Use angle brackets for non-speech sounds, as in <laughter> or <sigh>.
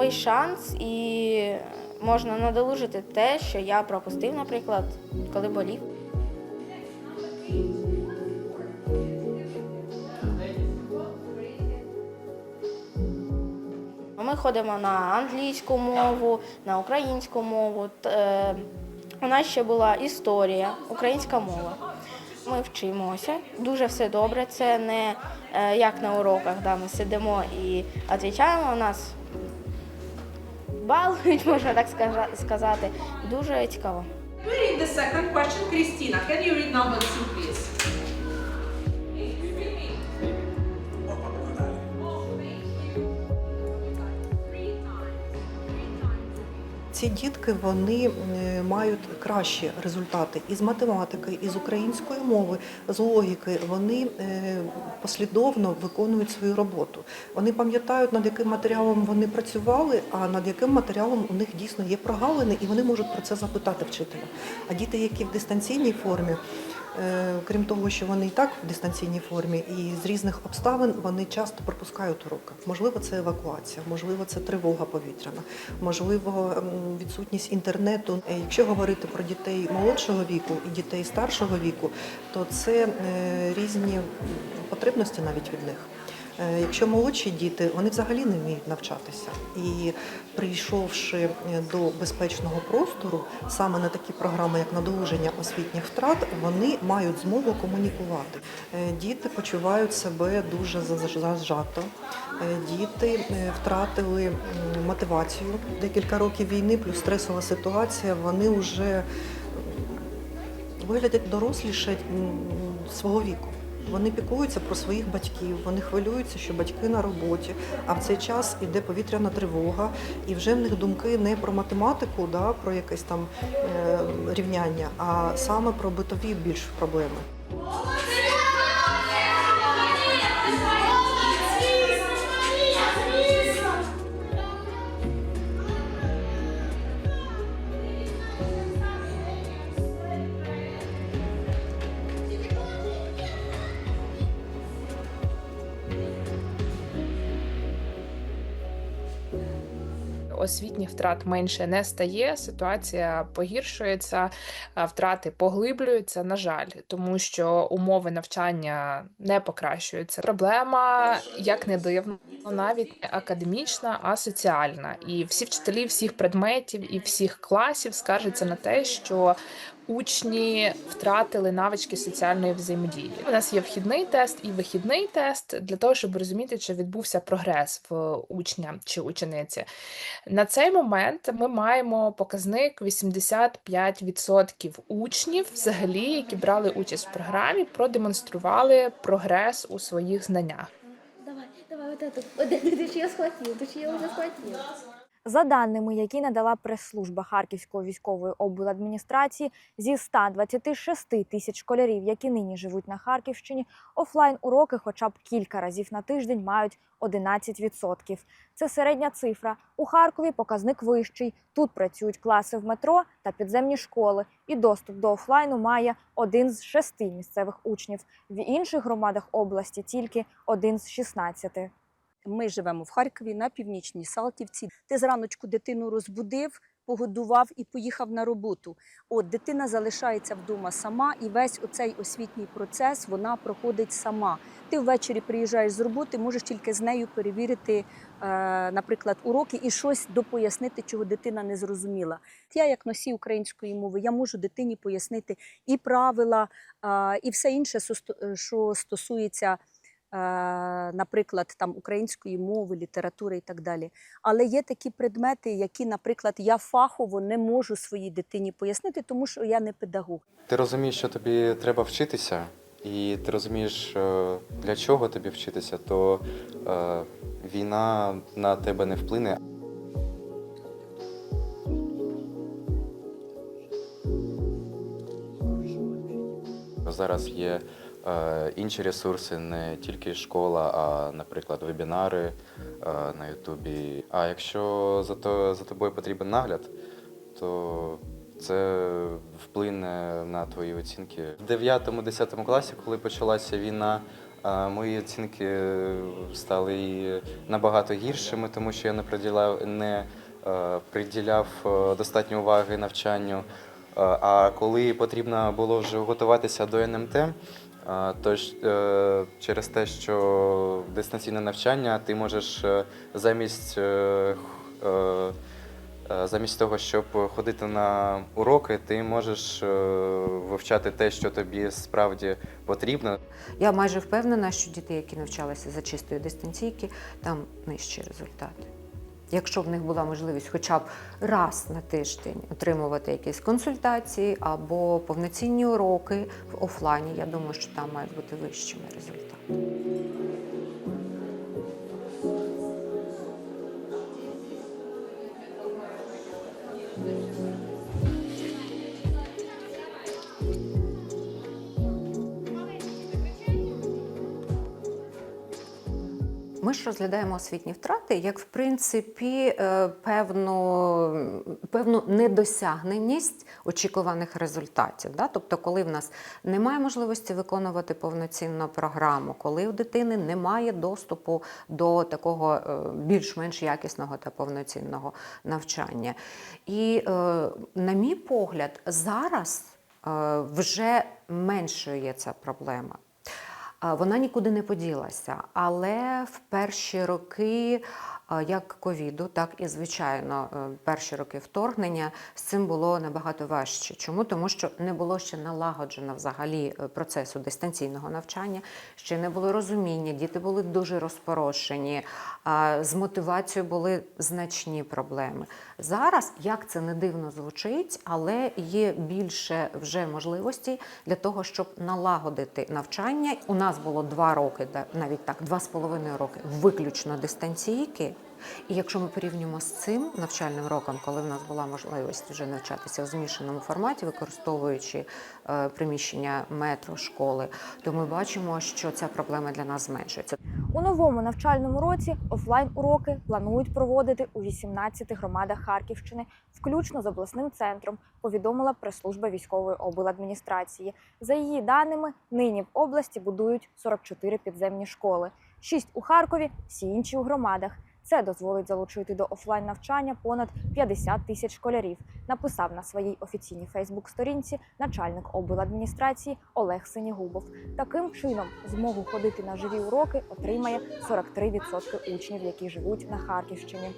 новий шанс і можна надолужити те, що я пропустив, наприклад, коли болів. Ми ходимо на англійську мову, на українську мову. Е, У нас ще була історія, українська мова. Ми вчимося, дуже все добре. Це не е, як на уроках, да, ми сидимо і відповідаємо. У нас балують, можна так сказати. Дуже цікаво. You read the second question. Christina, can you read number two, please? Ці дітки вони е, мають кращі результати із математики, із української мови, з логіки. Вони е, послідовно виконують свою роботу. Вони пам'ятають, над яким матеріалом вони працювали, а над яким матеріалом у них дійсно є прогалини, і вони можуть про це запитати вчителя. А діти, які в дистанційній формі, крім того, що вони і так в дистанційній формі, і з різних обставин вони часто пропускають уроки. Можливо, це евакуація, можливо, це тривога повітряна, можливо, відсутність інтернету. Е, Якщо говорити про дітей молодшого віку і дітей старшого віку, то це е, різні потребності навіть від них. Е, Якщо молодші діти, вони взагалі не вміють навчатися. І прийшовши е, до безпечного простору, саме на такі програми, як надолуження освітніх втрат, вони мають змогу комунікувати. Е, Діти почувають себе дуже зажато. Діти втратили мотивацію. Декілька років війни, плюс стресова ситуація, вони вже виглядять доросліше свого віку. Вони піклуються про своїх батьків, вони хвилюються, що батьки на роботі, а в цей час іде повітряна тривога, і вже в них думки не про математику, да, про якесь там е, рівняння, а саме про битові більш проблеми. Освітніх втрат менше не стає, ситуація погіршується, втрати поглиблюються, на жаль, тому що умови навчання не покращуються. Проблема, як не дивно, навіть не академічна, а соціальна. І всі вчителі всіх предметів і всіх класів скаржаться на те, що учні втратили навички соціальної взаємодії. У нас є вхідний тест і вихідний тест для того, щоб розуміти, чи відбувся прогрес в учня чи учениці. На цей момент ми маємо показник 85% учнів, взагалі, які брали участь в програмі, продемонстрували прогрес у своїх знаннях. Давай, давай, вот эту. Вот <laughs> эту, ты ж ее схватил, ты ж ее уже схватил. За даними, які надала прес-служба Харківської військової обладміністрації, зі 126 тисяч школярів, які нині живуть на Харківщині, офлайн уроки хоча б кілька разів на тиждень мають 11%. Це середня цифра. У Харкові показник вищий. Тут працюють класи в метро та підземні школи, і доступ до офлайну має один з шести місцевих учнів. В інших громадах області тільки один з 16. Ми живемо в Харкові на північній Салтівці. Ти зраночку дитину розбудив, погодував і поїхав на роботу. От дитина залишається вдома сама, і весь оцей освітній процес вона проходить сама. Ти ввечері приїжджаєш з роботи, можеш тільки з нею перевірити, е, наприклад, уроки і щось допояснити, чого дитина не зрозуміла. Я, як носій української мови, я можу дитині пояснити і правила, е, і все інше, состо- що стосується е, наприклад, там української мови, літератури і так далі. Але є такі предмети, які, наприклад, я фахово не можу своїй дитині пояснити, тому що я не педагог. Ти розумієш, що тобі треба вчитися, і ти розумієш, е, для чого тобі вчитися, то е, війна на тебе не вплине. Зараз є е, інші ресурси, не тільки школа, а, наприклад, вебінари е, на Ютубі. А якщо за, то, за тобою потрібен нагляд, то це вплине на твої оцінки. В 9-10 класі, коли почалася війна, мої оцінки стали набагато гіршими, тому що я не приділяв, не е, приділяв е, достатньо уваги навчанню. Е, А коли потрібно було вже готуватися до НМТ, е, то е, через те, що дистанційне навчання, ти можеш е, замість, е, замість того, щоб ходити на уроки, ти можеш вивчати те, що тобі справді потрібно. Я майже впевнена, що діти, які навчалися за чистої дистанційки, там нижчі результати. Якщо в них була можливість хоча б раз на тиждень отримувати якісь консультації або повноцінні уроки в офлайні, я думаю, що там мають бути вищими результати. Ми ж розглядаємо освітні втрати як, в принципі, е, певну, певну недосягненість очікуваних результатів. Да? Тобто, коли в нас немає можливості виконувати повноцінну програму, коли у дитини немає доступу до такого е, більш-менш якісного та повноцінного навчання. І, е, на мій погляд, зараз вже меншою ця проблема. Вона нікуди не поділася, але в перші роки як ковіду, так і звичайно, е, перші роки вторгнення з цим було набагато важче. Чому? Тому що не було ще налагоджено взагалі е, процесу дистанційного навчання, ще не було розуміння, діти були дуже розпорошені, з мотивацією були значні проблеми. Зараз, як це не дивно звучить, але є більше вже можливостей для того, щоб налагодити навчання. У нас було два роки, навіть так, два з половиною роки виключно дистанційки. І якщо ми порівнюємо з цим навчальним роком, коли в нас була можливість вже навчатися в змішаному форматі, використовуючи е, приміщення метро, школи, то ми бачимо, що ця проблема для нас зменшується. У новому навчальному році офлайн-уроки планують проводити у 18 громадах Харківщини, включно з обласним центром, повідомила прес-служба військової обладміністрації. За її даними, нині в області будують 44 підземні школи, 6 у Харкові, всі інші у громадах. Це дозволить залучити до офлайн навчання понад 50 тисяч школярів. Написав на своїй офіційній Фейсбук-сторінці начальник обладміністрації Олег Синігубов. Таким чином, змогу ходити на живі уроки отримає 43% учнів, які живуть на Харківщині.